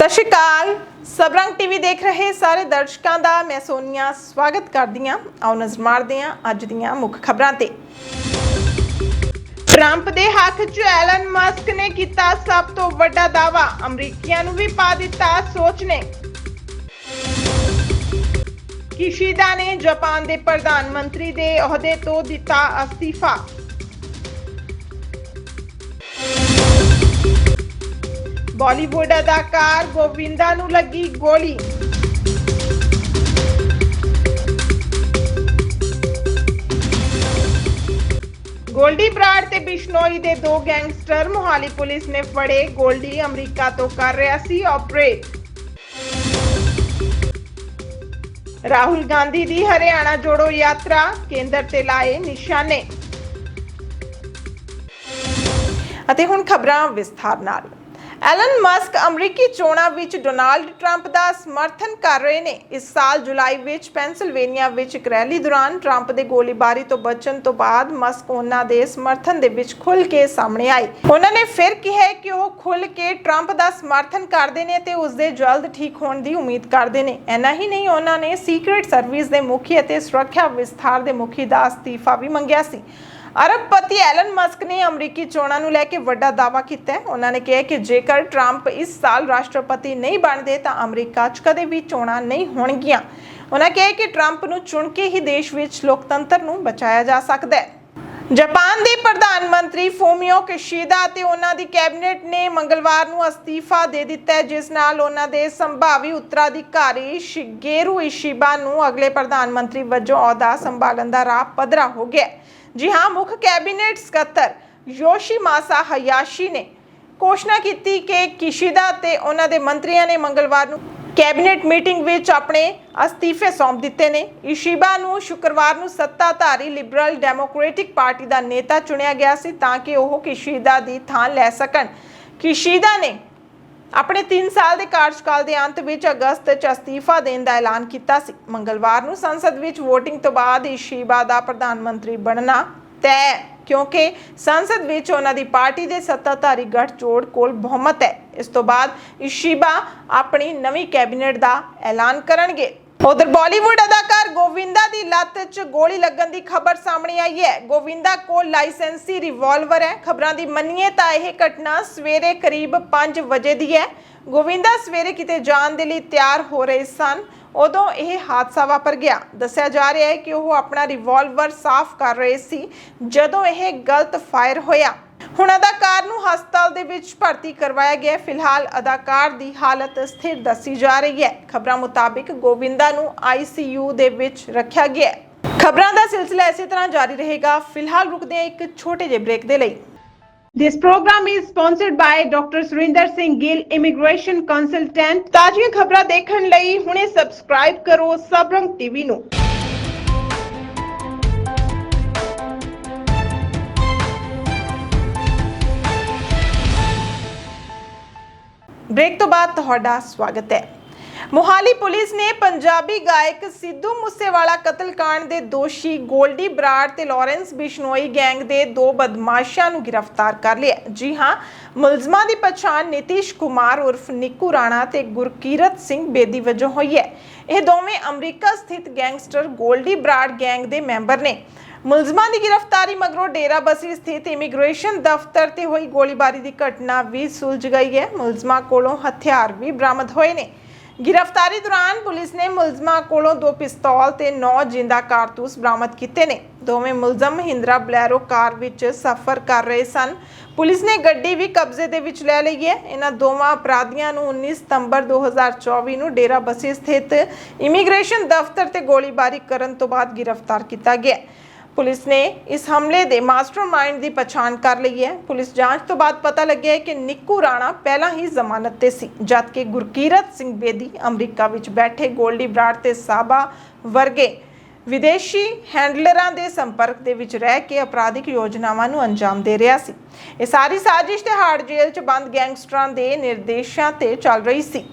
ਸਤਿ ਸ਼੍ਰੀ ਅਕਾਲ। ਸਬਰੰਗ ਟੀਵੀ ਦੇਖ ਰਹੇ ਸਾਰੇ ਦਰਸ਼ਕਾਂ ਦਾ ਮੈਂ ਸੋਨੀਆ ਸਵਾਗਤ ਕਰਦੀ ਹਾਂ। ਆਓ ਨਜ਼ਰ ਮਾਰਦੇ ਹਾਂ ਅੱਜ ਦੀਆਂ ਮੁੱਖ ਖਬਰਾਂ ਤੇ। ਟਰੰਪ ਦੇ ਹੱਥ 'ਚ ਐਲਨ ਮਸਕ ਨੇ ਕੀਤਾ ਸਭ ਤੋਂ ਵੱਡਾ ਦਾਵਾ ਅਮਰੀਕੀਆਂ ਨੂੰ ਵੀ ਪਾ ਦਿੱਤਾ ਸੋਚ ਨੇ। ਕਿਸ਼ੀਦਾ ਨੇ ਜਾਪਾਨ ਦੇ ਪ੍ਰਧਾਨ ਮੰਤਰੀ ਦੇ ਅਹੁਦੇ ਤੋਂ ਦਿੱਤਾ ਅਸਤੀਫਾ। ਬਾਲੀਵੁੱਡ ਅਦਾਕਾਰ ਗੋਵਿੰਦਾ ਨੂੰ ਲੱਗੀ ਗੋਲੀ। ਗੋਲਡੀ ਬਰਾੜ ਤੇ ਬਿਸ਼ਨੋਈ ਦੇ ਦੋ ਗੈਂਗਸਟਰ ਮੁਹਾਲੀ ਪੁਲਿਸ ਨੇ ਫੜੇ ਗੋਲਡੀ ਅਮਰੀਕਾ ਤੋਂ ਕਰ ਰਿਹਾ ਸੀ ਆਪਰੇਟ। ਰਾਹੁਲ ਗਾਂਧੀ ਦੀ ਹਰਿਆਣਾ ਜੋੜੋ ਯਾਤਰਾ, ਕੇਂਦਰ ਤੇ ਲਾਏ ਨਿਸ਼ਾਨੇ। ਅਤੇ ਹੁਣ ਖਬਰਾਂ ਵਿਸਥਾਰ ਨਾਲ। ਐਲਨ ਮਸਕ ਅਮਰੀਕੀ ਚੋਣਾਂ ਵਿੱਚ ਡੋਨਾਲਡ ਟਰੰਪ ਦਾ ਸਮਰਥਨ ਕਰ ਰਹੇ ਨੇ। ਇਸ ਸਾਲ ਜੁਲਾਈ ਵਿੱਚ ਪੈਂਸਿਲਵੇਨੀਆ ਵਿੱਚ ਇੱਕ ਰੈਲੀ ਦੌਰਾਨ ਟਰੰਪ ਦੇ ਗੋਲੀਬਾਰੀ ਤੋਂ ਬਚਣ ਤੋਂ ਬਾਅਦ ਮਸਕ ਉਹਨਾਂ ਦੇ ਸਮਰਥਨ ਦੇ ਵਿੱਚ ਖੁੱਲ੍ਹ ਕੇ ਸਾਹਮਣੇ ਆਏ। ਉਹਨਾਂ ਨੇ ਫਿਰ ਕਿਹਾ ਕਿ ਉਹ ਖੁੱਲ ਕੇ ਟਰੰਪ ਦਾ ਸਮਰਥਨ ਕਰਦੇ ਨੇ ਤੇ ਉਸ ਦੇ ਜਲਦ ਠੀਕ ਹੋਣ ਦੀ ਉਮੀਦ ਕਰਦੇ ਨੇ। ਐਨਾ ਹੀ ਨਹੀਂ, ਉਹਨਾਂ ਨੇ ਸੀਕ੍ਰੀਟ ਸਰਵਿਸ ਦੇ ਮੁਖੀ ਅਤੇ ਸੁਰੱਖਿਆ ਵਿਸਥਾਰ ਦੇ ਮੁਖੀ ਦਾ ਅਸਤੀਫਾ ਵੀ ਮੰਗਿਆ ਸੀ। ਅਰਬਪਤੀ ਐਲਨ ਮਸਕ ਨੇ ਅਮਰੀਕੀ ਚੋਣਾਂ ਨੂੰ ਲੈ ਕੇ ਵੱਡਾ ਦਾਅਵਾ ਕੀਤਾ ਹੈ। ਉਹਨਾਂ ਨੇ ਕਿਹਾ ਕਿ ਜੇਕਰ ਟਰੰਪ ਇਸ ਸਾਲ ਰਾਸ਼ਟਰਪਤੀ ਨਹੀਂ ਬਣਦੇ ਤਾਂ ਅਮਰੀਕਾ 'ਚ ਕਦੇ ਵੀ ਚੋਣਾਂ ਨਹੀਂ ਹੋਣਗੀਆਂ। ਉਹਨਾਂ ਕਿਹਾ ਕਿ ਟਰੰਪ ਨੂੰ ਚੁਣ ਕੇ ਹੀ ਦੇਸ਼ ਵਿੱਚ ਲੋਕਤੰਤਰ ਨੂੰ ਬਚਾਇਆ ਜਾ ਸਕਦਾ ਹੈ। ਜਾਪਾਨ ਦੇ ਪ੍ਰਧਾਨ ਮੰਤਰੀ ਫੂਮੀਓ ਕਿਸ਼ੀਦਾ ਅਤੇ ਉਹਨਾਂ ਦੀ ਕੈਬਨਿਟ ਨੇ ਮੰਗਲਵਾਰ ਨੂੰ ਅਸਤੀਫਾ ਦੇ ਦਿੱਤਾ ਹੈ, ਜਿਸ ਨਾਲ ਉਹਨਾਂ ਦੇ ਸੰਭਾਵੀ ਉੱਤਰਾਧਿਕਾਰੀ ਸ਼ਿਗੇਰੂ ਇਸ਼ੀਬਾ ਨੂੰ ਅਗਲੇ ਪ੍ਰਧਾਨ ਮੰਤਰੀ ਵਜੋਂ ਅਹੁਦਾ ਸੰਭਾਲਣ ਦਾ ਰਾਹ ਪੱਧਰਾ ਹੋ ਗਿਆ ਜੀ ਹਾਂ, ਮੁੱਖ ਕੈਬਨਿਟ ਸਕੱਤਰ ਯੋਸ਼ੀਮਾਸਾ ਹਯਾਸ਼ੀ ਨੇ ਘੋਸ਼ਣਾ ਕੀਤੀ ਕਿ ਕਿਸ਼ੀਦਾ ਤੇ ਉਹਨਾਂ ਦੇ ਮੰਤਰੀਆਂ ਨੇ ਮੰਗਲਵਾਰ ਨੂੰ ਕੈਬਨਿਟ ਮੀਟਿੰਗ ਵਿੱਚ ਆਪਣੇ ਅਸਤੀਫੇ ਸੌਂਪ ਦਿੱਤੇ ਨੇ। ਇਸ਼ੀਬਾ ਨੂੰ ਸ਼ੁੱਕਰਵਾਰ ਨੂੰ ਸੱਤਾਧਾਰੀ ਲਿਬਰਲ ਡੈਮੋਕ੍ਰੈਟਿਕ ਪਾਰਟੀ ਦਾ ਨੇਤਾ ਚੁਣਿਆ ਗਿਆ ਸੀ ਤਾਂ ਕਿ ਉਹ ਕਿਸ਼ੀਦਾ ਦੀ ਥਾਂ ਲੈ ਸਕਣ। ਕਿਸ਼ੀਦਾ ਨੇ ਆਪਣੇ 3 ਸਾਲ ਦੇ ਕਾਰਜਕਾਲ ਦੇ ਅੰਤ ਵਿੱਚ ਅਗਸਤ 'ਚ ਅਸਤੀਫਾ ਦੇਣ ਦਾ ਐਲਾਨ ਕੀਤਾ ਸੀ। ਮੰਗਲਵਾਰ ਨੂੰ ਸੰਸਦ ਵਿੱਚ VOTING ਤੋਂ ਬਾਅਦ ਇਸ਼ੀਬਾ ਦਾ ਪ੍ਰਧਾਨ ਮੰਤਰੀ ਬਣਨਾ ਤੈਅ ਹੈ, ਕਿਉਂਕਿ ਸੰਸਦ ਵਿੱਚ ਉਹਨਾਂ ਦੀ ਪਾਰਟੀ ਦੇ ਸੱਤਾਧਾਰੀ ਗੱਠਜੋੜ ਕੋਲ ਬਹੁਮਤ ਹੈ। ਇਸ ਤੋਂ ਬਾਅਦ ਇਸ਼ੀਬਾ ਆਪਣੀ ਨਵੀਂ ਕੈਬਨਿਟ ਦਾ ਐਲਾਨ ਕਰਨਗੇ। ਉਧਰ ਬਾਲੀਵੁੱਡ ਅਦਾਕਾਰ ਗੋਵਿੰਦਾ ਦੀ ਲੱਤ 'ਚ ਗੋਲੀ ਲੱਗਣ ਦੀ ਖਬਰ ਸਾਹਮਣੇ ਆਈ ਹੈ। ਗੋਵਿੰਦਾ ਕੋਲ ਲਾਇਸੈਂਸੀ ਰਿਵਾਲਵਰ ਹੈ। ਖਬਰਾਂ ਦੀ ਮੰਨੀਏ ਤਾਂ ਇਹ ਘਟਨਾ ਸਵੇਰੇ ਕਰੀਬ 5 ਵਜੇ ਦੀ ਹੈ। ਗੋਵਿੰਦਾ ਸਵੇਰੇ ਕਿਤੇ ਜਾਣ ਦੇ ਲਈ ਤਿਆਰ ਹੋ ਰਹੇ ਸਨ। ਉਦੋਂ ਇਹ ਹਾਦਸਾ ਵਾਪਰ ਗਿਆ। ਦੱਸਿਆ ਜਾ ਰਿਹਾ ਹੈ ਕਿ ਉਹ ਆਪਣਾ ਰਿਵਾਲਵਰ ਸਾਫ਼ ਕਰ ਰਹੇ ਸੀ। ਜਦੋਂ ਇਹ ਗਲਤ ਫਾਇਰ ਹੋਇਆ ਹੁਣ ਅਦਾਕਾਰ ਨੂੰ ਹਸਪਤਾਲ ਦੇ ਵਿੱਚ ਭਰਤੀ ਕਰਵਾਇਆ ਗਿਆ ਹੈ। ਫਿਲਹਾਲ ਅਦਾਕਾਰ ਦੀ ਹਾਲਤ ਸਥਿਰ ਦੱਸੀ ਜਾ ਰਹੀ ਹੈ। ਖਬਰਾਂ ਮੁਤਾਬਿਕ ਗੋਵਿੰਦਾ ਨੂੰ ਆਈਸੀਯੂ ਦੇ ਵਿੱਚ ਰੱਖਿਆ ਗਿਆ ਹੈ। ਖਬਰਾਂ ਦਾ ਸਿਲਸਿਲਾ ਇਸੇ ਤਰ੍ਹਾਂ ਜਾਰੀ ਰਹੇਗਾ। ਫਿਲਹਾਲ ਰੁਕਦੇ ਹਾਂ ਇੱਕ ਛੋਟੇ ਜਿਹੇ ਬ੍ਰੇਕ ਦੇ ਲਈ। This program is sponsored by Dr. Surinder Singh Gill, Immigration Consultant ਤਾਜ਼ੀਆਂ ਖਬਰਾਂ ਦੇਖਣ ਲਈ ਹੁਣੇ ਸਬਸਕ੍ਰਾਈਬ ਕਰੋ ਸਬਰੰਗ ਟੀਵੀ ਨੂੰ। ਬ੍ਰੇਕ ਤੋਂ ਬਾਅਦ ਤੁਹਾਡਾ ਸਵਾਗਤ ਹੈ। ਮੋਹਾਲੀ ਪੁਲਿਸ ਨੇ ਪੰਜਾਬੀ ਗਾਇਕ ਸਿੱਧੂ ਮੂਸੇਵਾਲਾ ਕਤਲकांड ਦੇ ਦੋਸ਼ੀ ਗੋਲਡੀ ਬਰਾੜ ਤੇ ਲਾਰੈਂਸ ਬਿਸ਼ਨੋਈ ਗੈਂਗ ਦੇ ਦੋ ਬਦਮਾਸ਼ਾਂ ਨੂੰ ਗ੍ਰਿਫਤਾਰ ਕਰ ਲਿਆ ਜੀ ਹਾਂ, ਮੁਲਜ਼ਮਾਂ ਦੀ ਪਛਾਣ ਨਿਤਿਸ਼ ਕੁਮਾਰ ਉਰਫ ਨਿੱਕੂ ਰਾਣਾ ਤੇ ਗੁਰਕੀਰਤ ਸਿੰਘ ਬੇਦੀ ਵਜੋਂ ਹੋਈ ਹੈ। ਇਹ ਦੋਵੇਂ ਅਮਰੀਕਾ ਸਥਿਤ ਗੈਂਗਸਟਰ ਗੋਲਡੀ ਬਰਾੜ ਗੈਂਗ ਦੇ ਮੈਂਬਰ ਨੇ। ਮੁਲਜ਼ਮਾਂ ਦੀ ਗ੍ਰਿਫਤਾਰੀ ਮਗਰੋਂ ਡੇਰਾਬੱਸੀ ਸਥਿਤ ਇਮੀਗ੍ਰੇਸ਼ਨ ਦਫ਼ਤਰ ਤੇ ਹੋਈ ਗੋਲੀਬਾਰੀ ਦੀ ਘਟਨਾ ਵੀ ਸੁਲਝ ਗਈ ਹੈ। ਮੁਲਜ਼ਮਾਂ ਕੋਲੋਂ ਹਥਿਆਰ ਵੀ ਬਰਾਮਦ ਹੋਏ ਨੇ। ਗ੍ਰਿਫਤਾਰੀ ਦੌਰਾਨ ਪੁਲਿਸ ਨੇ ਮੁਲਜ਼ਮਾਂ ਕੋਲੋਂ ਦੋ ਪਿਸਤੌਲ ਤੇ 9 ਜਿੰਦਾ ਕਾਰਤੂਸ ਬਰਾਮਦ ਕੀਤੇ ਨੇ। ਦੋਵੇਂ ਮੁਲਜ਼ਮ ਮਹਿੰਦਰਾ ਬਲੈਰੋ ਕਾਰ ਵਿੱਚ ਸਫ਼ਰ ਕਰ ਰਹੇ ਸਨ। ਪੁਲਿਸ ਨੇ ਗੱਡੀ ਵੀ ਕਬਜ਼ੇ ਦੇ ਵਿੱਚ ਲੈ ਲਈ ਹੈ। ਇਹਨਾਂ ਦੋਵਾਂ ਅਪਰਾਧੀਆਂ ਨੂੰ 19 ਸਤੰਬਰ 2024 ਨੂੰ ਡੇਰਾਬੱਸੀ ਸਥਿਤ ਇਮੀਗ੍ਰੇਸ਼ਨ ਦਫ਼ਤਰ ਤੇ ਗੋਲੀਬਾਰੀ ਕਰਨ ਤੋਂ ਬਾਅਦ ਗ੍ਰਿਫਤਾਰ ਕੀਤਾ ਗਿਆ। ਪੁਲਿਸ ਨੇ ਇਸ ਹਮਲੇ ਦੇ ਮਾਸਟਰਮਾਈਂਡ ਦੀ ਪਛਾਣ ਕਰ ਲਈ ਹੈ। ਪੁਲਿਸ ਜਾਂਚ ਤੋਂ ਬਾਅਦ ਪਤਾ ਲੱਗਿਆ ਹੈ ਕਿ ਨਿੱਕੂ ਰਾਣਾ ਪਹਿਲਾਂ ਹੀ ਜ਼ਮਾਨਤ ਤੇ ਸੀ ਜਦਕਿ ਗੁਰਕੀਰਤ ਸਿੰਘ ਬੇਦੀ ਅਮਰੀਕਾ ਵਿੱਚ ਬੈਠੇ ਗੋਲਡੀ ਬਰਾੜ ਤੇ ਸਾਬਾ ਵਰਗੇ ਵਿਦੇਸ਼ੀ ਹੈਂਡਲਰਾਂ ਦੇ ਸੰਪਰਕ ਦੇ ਵਿੱਚ ਰਹਿ ਕੇ ਅਪਰਾਧਿਕ ਯੋਜਨਾਵਾਂ ਨੂੰ ਅੰਜਾਮ ਦੇ ਰਿਹਾ ਸੀ। ਇਹ ਸਾਰੀ ਸਾਜ਼ਿਸ਼ ਤੇ ਹਾਰਡ ਜੇਲ੍ਹ 'ਚ ਬੰਦ ਗੈਂਗਸਟਰਾਂ ਦੇ ਨਿਰਦੇਸ਼ਾਂ ਤੇ ਚੱਲ ਰਹੀ ਸੀ।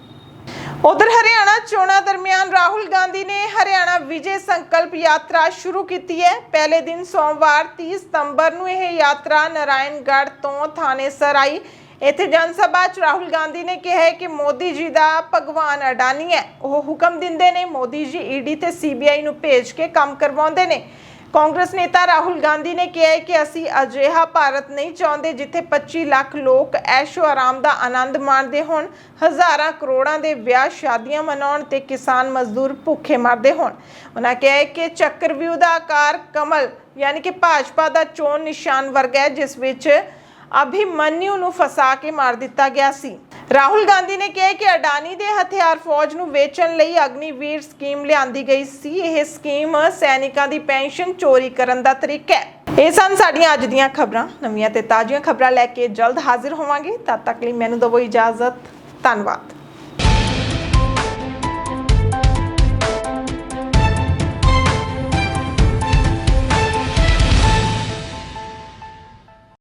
ਉਧਰ ਹਰਿਆਣਾ ਚੋਣਾਂ ਦਰਮਿਆਨ ਰਾਹੁਲ ਗਾਂਧੀ ਨੇ ਹਰਿਆਣਾ ਵਿਜੇ ਸੰਕਲਪ ਯਾਤਰਾ ਸ਼ੁਰੂ ਕੀਤੀ ਹੈ। ਪਹਿਲੇ ਦਿਨ ਸੋਮਵਾਰ 30 ਸਤੰਬਰ ਨੂੰ ਇਹ ਯਾਤਰਾ ਨਾਰਾਇਣਗੜ੍ਹ ਤੋਂ ਥਾਨੇਸਰ ਆਈ। ਇੱਥੇ ਜਨ ਸਭਾ 'ਚ ਰਾਹੁਲ ਗਾਂਧੀ ਨੇ ਕਿਹਾ ਕਿ ਮੋਦੀ ਜੀ ਦਾ ਭਗਵਾਨ ਅਡਾਨੀ ਹੈ। ਉਹ ਹੁਕਮ ਦਿੰਦੇ ਨੇ। ਮੋਦੀ ਜੀ ਈਡੀ ਤੇ ਸੀਬੀਆਈ ਨੂੰ ਭੇਜ ਕੇ ਕੰਮ ਕਰਵਾਉਂਦੇ ਨੇ। ਕਾਂਗਰਸ ਨੇਤਾ ਰਾਹੁਲ ਗਾਂਧੀ ਨੇ ਕਿਹਾ ਹੈ ਕਿ ਅਸੀਂ ਅਜਿਹਾ ਭਾਰਤ ਨਹੀਂ ਚਾਹੁੰਦੇ ਜਿੱਥੇ 25 ਲੱਖ ਲੋਕ ਐਸ਼ੋ ਆਰਾਮ ਦਾ ਆਨੰਦ ਮਾਣਦੇ ਹੋਣ, ਹਜ਼ਾਰਾਂ ਕਰੋੜਾਂ ਦੇ ਵਿਆਹ ਸ਼ਾਦੀਆਂ ਮਨਾਉਣ ਤੇ ਕਿਸਾਨ ਮਜ਼ਦੂਰ ਭੁੱਖੇ ਮਰਦੇ ਹੋਣ। ਉਹਨਾਂ ਕਿਹਾ ਹੈ ਕਿ ਚੱਕਰਵਿਊਹ ਦਾ ਆਕਾਰ ਕਮਲ, ਯਾਨੀ ਕਿ ਭਾਜਪਾ ਦਾ ਚੋਣ ਨਿਸ਼ਾਨ ਵਰਗਾ ਹੈ, ਜਿਸ ਵਿੱਚ ਅਭਿਮਨਿਊ ਨੂੰ ਫਸਾ ਕੇ ਮਾਰ ਦਿੱਤਾ ਗਿਆ ਸੀ। ਰਾਹੁਲ ਗਾਂਧੀ ਨੇ ਕਿਹਾ ਕਿ ਅਡਾਨੀ ਦੇ ਹਥਿਆਰ ਫੌਜ ਨੂੰ ਵੇਚਣ ਲਈ ਅਗਨੀਵੀਰ ਸਕੀਮ ਲਿਆਂਦੀ ਗਈ ਸੀ। ਇਹ ਸਕੀਮ ਸੈਨਿਕਾਂ ਦੀ ਪੈਨਸ਼ਨ ਚੋਰੀ ਕਰਨ ਦਾ ਤਰੀਕਾ ਹੈ। ਇਹ ਸਨ ਸਾਡੀਆਂ ਅੱਜ ਦੀਆਂ ਖਬਰਾਂ। ਨਵੀਆਂ ਤੇ ਤਾਜ਼ੀਆਂ ਖਬਰਾਂ ਲੈ ਕੇ ਜਲਦ ਹਾਜ਼ਰ ਹੋਵਾਂਗੇ। ਤਦ ਤੱਕ ਲਈ ਮੈਨੂੰ ਦਿਓ ਇਜਾਜ਼ਤ। ਧੰਨਵਾਦ।